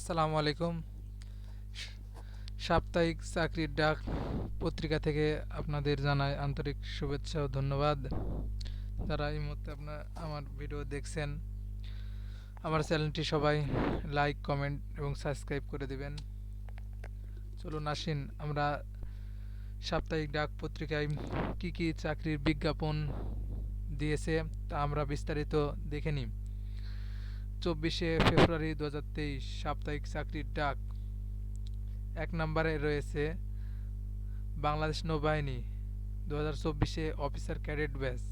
আসসালামু আলাইকুম। সাপ্তাহিক চাকরির ডাক পত্রিকা থেকে আপনাদের জানাই আন্তরিক শুভেচ্ছা ও ধন্যবাদ। যারা এই মুহূর্তে আপনার আমার ভিডিও দেখছেন, আমার চ্যানেলটি সবাই লাইক, কমেন্ট এবং সাবস্ক্রাইব করে দেবেন। চলুন আসিন আমরা সাপ্তাহিক ডাক পত্রিকায় কি কি চাকরির বিজ্ঞাপন দিয়েছে তা আমরা বিস্তারিত দেখে নিই। চব্বিশে ফেব্রুয়ারি দু হাজার তেইশ সাপ্তাহিক চাকরির ডাক। এক নম্বরে রয়েছে বাংলাদেশ নৌবাহিনী দু হাজার চব্বিশে অফিসার ক্যাডেট ব্যাচ।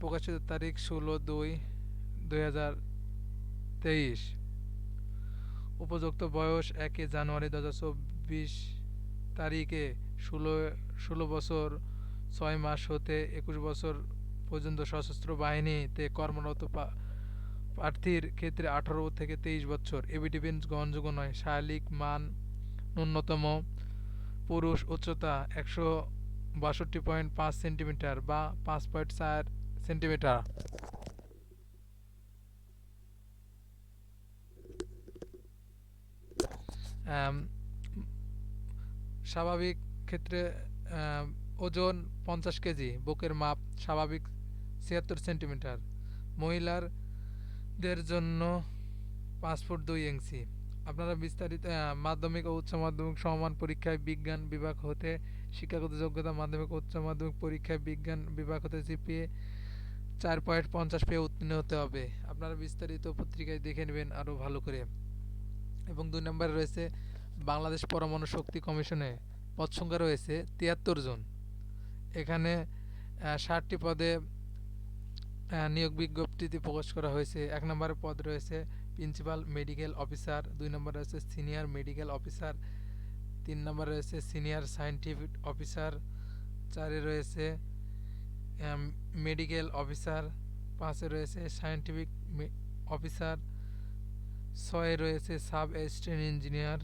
প্রকাশিত তারিখ ষোলো দুই দুই হাজার তেইশ। উপযুক্ত বয়স একে জানুয়ারি দু হাজার চব্বিশ তারিখে ষোলো ষোলো বছর, ছয় মাস হতে একুশ বছর পর্যন্ত সশস্ত্র বাহিনীতে কর্মরত প্রার্থীর ক্ষেত্রে আঠারো থেকে তেইশ বছর। এবি ডিফেন্স গ্রহণযোগ্য নয়। শারীরিক মান ন্যূনতম পুরুষ উচ্চতা একশো বাষট্টি পয়েন্ট পাঁচ সেন্টিমিটার বা পাঁচ পয়েন্ট চার সেন্টিমিটার। স্বাভাবিক ক্ষেত্রে ওজন পঞ্চাশ কেজি। বুকের মাপ স্বাভাবিক ছিয়াত্তর সেন্টিমিটার। মহিলারদের জন্য পাঁচ ফুট দুই ইঞ্চি। আপনারা বিস্তারিত মাধ্যমিক ও উচ্চ মাধ্যমিক সমমান পরীক্ষায় বিজ্ঞান বিভাগ হতে শিক্ষাগত যোগ্যতা, মাধ্যমিক উচ্চ মাধ্যমিক পরীক্ষায় বিজ্ঞান বিভাগ হতে জিপিএ চার পয়েন্ট পঞ্চাশ পেয়ে উত্তীর্ণ হতে হবে। আপনারা বিস্তারিত পত্রিকায় দেখে নেবেন আরও ভালো করে। এবং দুই নম্বরে রয়েছে বাংলাদেশ পরমাণু শক্তি কমিশনে পদ সংখ্যা রয়েছে তিয়াত্তর জন। এখানে ষাটটি পদে নিয়োগ বিজ্ঞপ্তিতে প্রকাশ করা হয়েছে। এক নম্বরে পদ রয়েছে প্রিন্সিপাল মেডিকেল অফিসার, দুই নম্বর রয়েছে সিনিয়র মেডিকেল অফিসার, তিন নম্বর রয়েছে সিনিয়র সায়েন্টিফিক অফিসার, চারে রয়েছে মেডিকেল অফিসার, পাঁচে রয়েছে সায়েন্টিফিক অফিসার, ছয়ে রয়েছে সাব অ্যাসিস্ট্যান্ট ইঞ্জিনিয়ার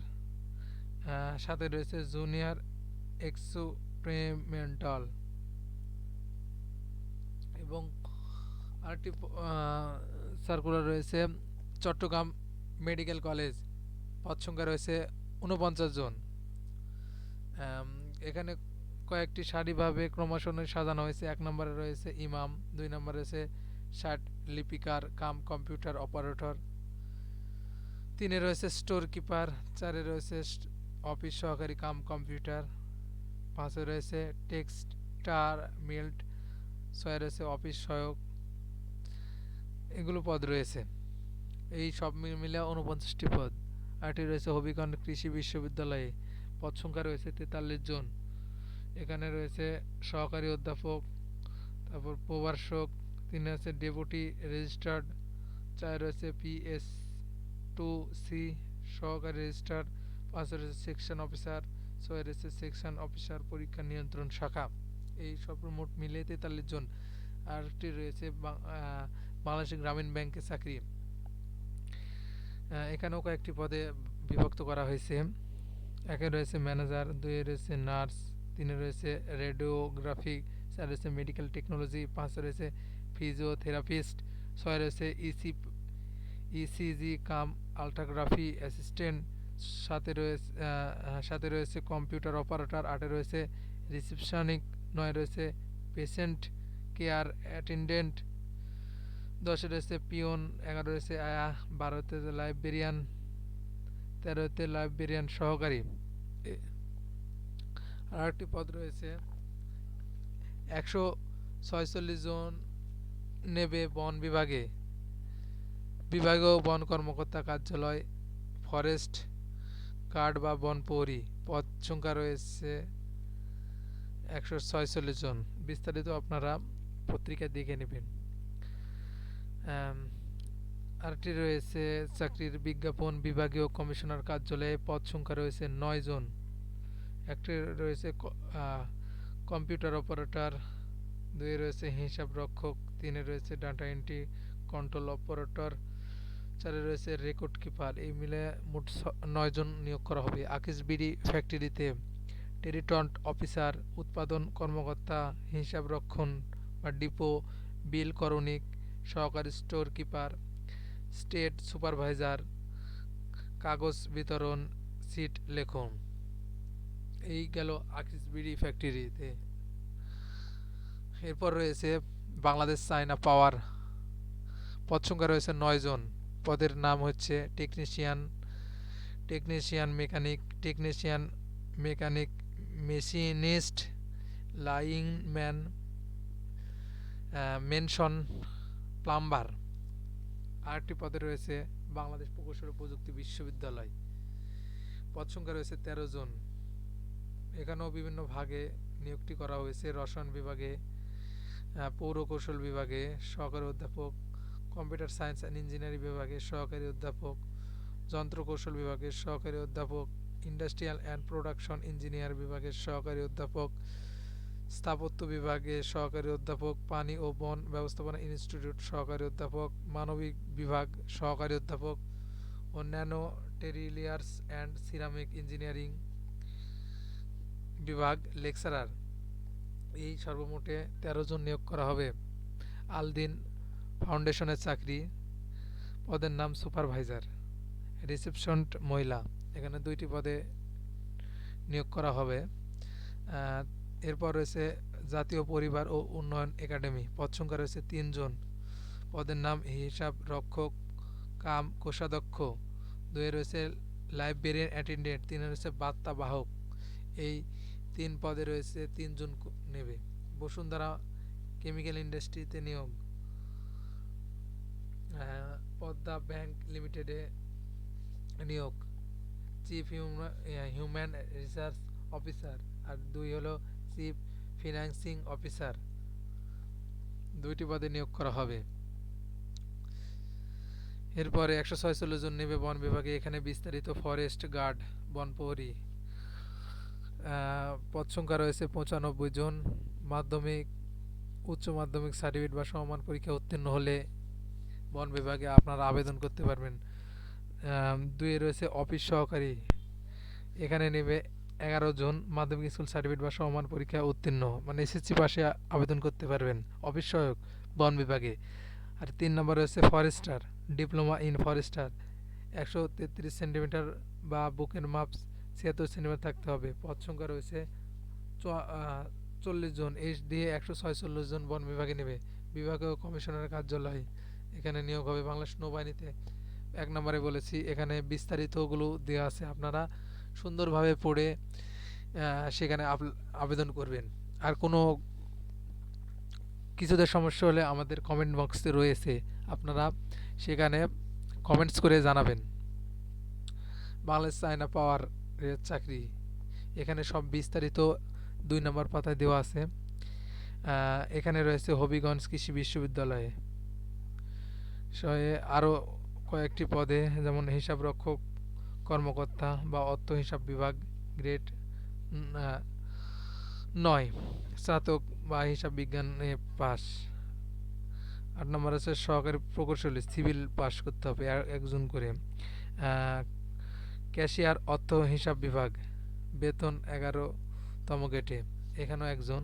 সাথে রয়েছে জুনিয়র এক্সপেরিমেন্টাল এবং আরেকটি সার্কুলার রয়েছে, চট্টগ্রাম মেডিকেল কলেজ। পদ সংখ্যা রয়েছে উনপঞ্চাশ জন। এখানে কয়েকটি সারিভাবে ক্রমাসনে সাজানো হয়েছে। এক নম্বরে রয়েছে ইমাম, দুই নম্বরে রয়েছে ষাট লিপিকার, কাম কম্পিউটার অপারেটর। তিনে রয়েছে স্টোর কিপার, চারে রয়েছে অফিস সহকারী কাম কম্পিউটার। পাঁচে রয়েছে টেক্সটার মিল্ট, ছয় রয়েছে অফিস সহায়ক এগুলো পদ রয়েছে। এই সব মিলে উনপঞ্চাশটি পদ। আরটি রয়েছে হবিগঞ্জ কৃষি বিশ্ববিদ্যালয়ে। পদ সংখ্যা রয়েছে তেতাল্লিশ জন। এখানে রয়েছে সহকারী অধ্যাপক, তারপর প্রভাষক, তিনি আছে ডেপুটি রেজিস্টার্ড চার রয়েছে পিএস টু সি, সহকারী রেজিস্টার পাঁচ রয়েছে সেকশন অফিসার, ছয় রয়েছে সেকশন অফিসার পরীক্ষা নিয়ন্ত্রণ শাখা। এই সব মোট মিলে তেতাল্লিশ জন। আরেকটি রয়েছে বাংলাদেশ গ্রামীণ ব্যাংকে চাকরি। এখানেও কয়েকটি পদে বিভক্ত করা হয়েছে। একে রয়েছে ম্যানেজার, দুয়ে রয়েছে নার্স, তিনে রয়েছে রেডিওগ্রাফি, চার রয়েছে মেডিকেল টেকনোলজি, পাঁচ রয়েছে ফিজিওথেরাপিস্ট, ছয় রয়েছে EC, ECG cum ultrasonography assistant সাথে রয়েছে সাথে রয়েছে কম্পিউটার অপারেটর, আটে রয়েছে রিসেপশনিক, নয় রয়েছে পেশেন্ট কেয়ার অ্যাটেন্ডেন্ট দশে রয়েছে পিওন, এগারো রয়েছে আয়া বারোতে লাইব্রেরিয়ান তেরোতে লাইব্রেরিয়ান সহকারী। আর একটি পদ রয়েছে, একশো ছয়চল্লিশ জন নেবে বন বিভাগে। বিভাগীয় বন কর্মকর্তা কার্যালয়, ফরেস্ট গার্ড বা বন প্রহরী পদ সংখ্যা রয়েছে একশো ছয়চল্লিশ জন। বিস্তারিত আপনারা পত্রিকা দেখে নেবেন। আরেকটি রয়েছে, চাকরির বিজ্ঞাপন বিভাগীয় কমিশনার কার্যালয়ে পদ সংখ্যা রয়েছে নয় জন। একটি রয়েছে কম্পিউটার অপারেটর, দুই রয়েছে হিসাব রক্ষক, তিনে রয়েছে ডাটা এন্ট্রি কন্ট্রোল অপারেটর, চারে রয়েছে রেকর্ড কিপার। এই মিলে মোট নয়জন নিয়োগ করা হবে। আকিস বিডি ফ্যাক্টরিতে টেরিটন্ট অফিসার, উৎপাদন কর্মকর্তা, হিসাব রক্ষণ বা ডিপো, বিল করণিক সহকারী স্টোর কিপার স্টেট সুপারভাইজার কাগজ বিতরণ সিট লেখন এই গেল আকিস বিড়ি ফ্যাক্টরিতে এরপর রয়েছে বাংলাদেশ চায়না পাওয়ার পদ সংখ্যা রয়েছে নয় জন। পদের নাম হচ্ছে technician technician mechanic technician mechanic machinist line man mention plumber আরেকটি পদে রয়েছে বাংলাদেশ প্রকৌশল প্রযুক্তি বিশ্ববিদ্যালয়। পদ সংখ্যা রয়েছে তেরো জন। এখানেও বিভিন্ন ভাগে নিয়োগটি করা হয়েছে। রসায়ন বিভাগে পৌরকৌশল বিভাগে, সহকারী অধ্যাপক, কম্পিউটার সায়েন্স অ্যান্ড ইঞ্জিনিয়ারিং বিভাগে, সহকারী অধ্যাপক, যন্ত্র কৌশল বিভাগের সহকারী অধ্যাপক, ইন্ডাস্ট্রিয়াল অ্যান্ড প্রোডাকশন ইঞ্জিনিয়ার বিভাগের সহকারী অধ্যাপক স্থাপত্য বিভাগে সহকারী অধ্যাপক, পানি ও বন ব্যবস্থাপনা ইনস্টিটিউট সহকারী অধ্যাপক, মানবিক বিভাগ সহকারী অধ্যাপক ও ন্যানো টেরিলিয়ার্স অ্যান্ড সিরামিক ইঞ্জিনিয়ারিং বিভাগ লেকচারার। এই সর্বমোটে তেরো জন নিয়োগ করা হবে। আলদিন ফাউন্ডেশনের চাকরি। পদের নাম সুপারভাইজার। রিসেপশন মহিলা। এখানে দুইটি পদে নিয়োগ করা হবে। এরপর রয়েছে জাতীয় পরিবার ও উন্নয়ন একাডেমি। পদ সংখ্যা রয়েছে তিনজন। পদের নাম হিসাব রক্ষক কাম কোষাধ্যক্ষ। দুয়ে রয়েছে লাইব্রেরিয়ান অ্যাটেন্ডেন্ট, তিনে রয়েছে বার্তা বাহক। এই তিন পদে রয়েছে তিনজন নেবে। বসুন্ধরা কেমিক্যাল ইন্ডাস্ট্রিতে নিয়োগ। পদ্মা ব্যাংক লিমিটেডে নিয়োগ। Chief human research officer. আর দুই হলো চিফ ফিনান্সিং অফিসার দুইটি পদে নিয়োগ করা হবে। এরপরে একশো ছয়চল্লিশ জন নেবে বন বিভাগে। এখানে বিস্তারিত ফরেস্ট গার্ড, বন প্রহরী পদ সংখ্যা রয়েছে পঁচানব্বই জন। মাধ্যমিক, উচ্চ মাধ্যমিক সার্টিফিকেট বা সমমান পরীক্ষা উত্তীর্ণ হলে বন বিভাগে আপনারা আবেদন করতে পারবেন। দুইয়ে রয়েছে অফিস সহকারী। এখানে নেবে এগারো জন মাধ্যমিক স্কুল সার্টিফিকেট বা সমমান পরীক্ষা উত্তীর্ণ মানে এসএসসি পাশে আবেদন করতে পারবেন। অফিস সহায়ক, বন বিভাগে। আর তিন নম্বর রয়েছে ফরেস্টার ডিপ্লোমা ইন ফরেস্টার একশো তেত্রিশ সেন্টিমিটার বা বুকের মাপ ছিয়াত্তর সেন্টিমিটার থাকতে হবে। পদ সংখ্যা রয়েছে চল্লিশ জন। এই দিয়ে একশো ছয়চল্লিশ জন বন বিভাগে নেবে। বিভাগীয় কমিশনারের কার্যালয়, এখানে নিয়োগ হবে বাংলাদেশ নৌবাহিনীতে। এক নম্বরে বলেছি, এখানে বিস্তারিতগুলো দেওয়া আছে আপনারা। সুন্দরভাবে পড়ে সেখানে আবেদন করবেন। আর কোনো কিছুতে সমস্যা হলে আমাদের কমেন্ট বক্সে রয়েছে। আপনারা সেখানে কমেন্টস করে জানাবেন। বাংলাদেশ চায়না পাওয়ার চাকরি। এখানে সব বিস্তারিত দুই নম্বর পাতায় দেওয়া আছে। এখানে রয়েছে হবিগঞ্জ কৃষি বিশ্ববিদ্যালয়ে। সয়ে আরও কয়েকটি পদে, যেমন হিসাব রক্ষক কর্মকর্তা বা অর্থ হিসাব বিভাগ গ্রেড নয়। স্নাতক বা হিসাব বিজ্ঞানে পাস আট নম্বর আছে সহকারী প্রকৌশলী সিভিল পাস করতে হবে একজন করে। ক্যাশিয়ার অর্থ হিসাব বিভাগ, বেতন এগারোতম গেটে এখানেও একজন।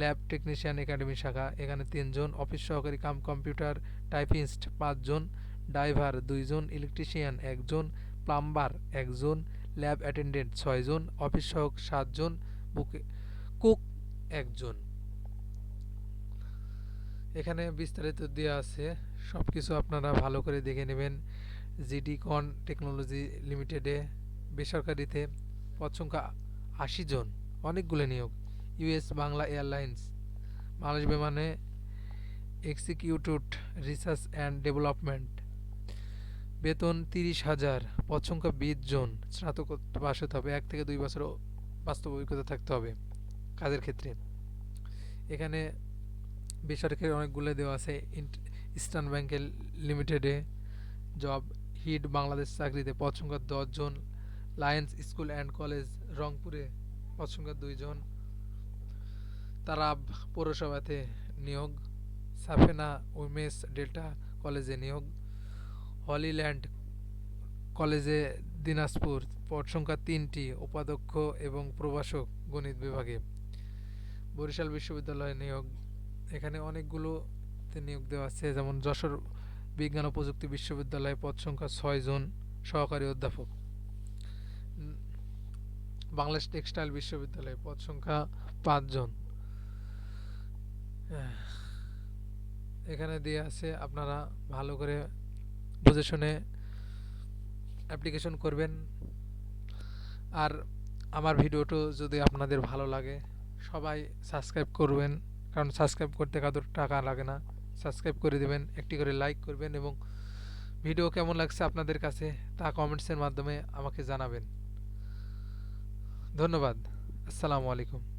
ল্যাব টেকনিশিয়ান একাডেমি শাখা। এখানে তিনজন। অফিস সহকারী কাম কম্পিউটার টাইপিস্ট পাঁচজন। ড্রাইভার দুইজন। ইলেকট্রিশিয়ান একজন। প্লাম্বার, একজন ল্যাব অ্যাটেন্ডেন্ট, ছয়জন, অফিস সহক সাতজন, বুকে, কুক একজন। এখানে বিস্তারিত দেওয়া আছে সব কিছু আপনারা ভালো করে দেখে নেবেন। জিডি কন টেকনোলজি লিমিটেডে বেসরকারিতে পদ সংখ্যা আশি জন, অনেকগুলো নিয়োগ। ইউএস বাংলা এয়ারলাইন্স, বাংলাদেশ বিমানে এক্সিকিউটিভ রিসার্চ অ্যান্ড ডেভেলপমেন্ট। বেতন তিরিশ হাজার পদসংখ্যা বিশ জন স্নাতক পাস হতে হবে, এক থেকে দুই বছর বাস্তব অভিজ্ঞতা থাকতে হবে কাজের ক্ষেত্রে। এখানে বেসরকারি অনেকগুলো দেওয়া আছে ইস্টার্ন ব্যাংকের লিমিটেডে জব, হিট বাংলাদেশ চাকরিতে পদ সংখ্যা দশজন লায়েন্স স্কুল অ্যান্ড কলেজ রংপুরে পদ দুইজন তারাব পৌরসভাতে নিয়োগ, সাফেনা উমেশ ডেল্টা কলেজে নিয়োগ হলিল্যান্ড কলেজে দিনাজপুর পদ সংখ্যা তিনটি, উপাধ্যক্ষ এবং প্রভাষক গণিত বিভাগে। বরিশাল বিশ্ববিদ্যালয়ে নিয়োগ। এখানে অনেকগুলোতে নিয়োগ দেওয়া আছে, যেমন যশোর বিজ্ঞান ও প্রযুক্তি বিশ্ববিদ্যালয়ে পদ সংখ্যা ছয় জন সহকারী অধ্যাপক। বাংলাদেশ টেক্সটাইল বিশ্ববিদ্যালয়ে পদ সংখ্যা পাঁচজন এখানে দিয়ে আছে আপনারা ভালো করে বুঝে শুনে অ্যাপ্লিকেশন করবেন। আর আমার ভিডিওটা যদি আপনাদের ভালো লাগে, সবাই সাবস্ক্রাইব করবেন। কারণ সাবস্ক্রাইব করতে কারোর টাকা লাগে না। সাবস্ক্রাইব করে দেবেন, একটি করে লাইক করবেন এবং ভিডিও কেমন লাগছে আপনাদের কাছে তা কমেন্টসের মাধ্যমে আমাকে জানাবেন। ধন্যবাদ। আসসালামু আলাইকুম।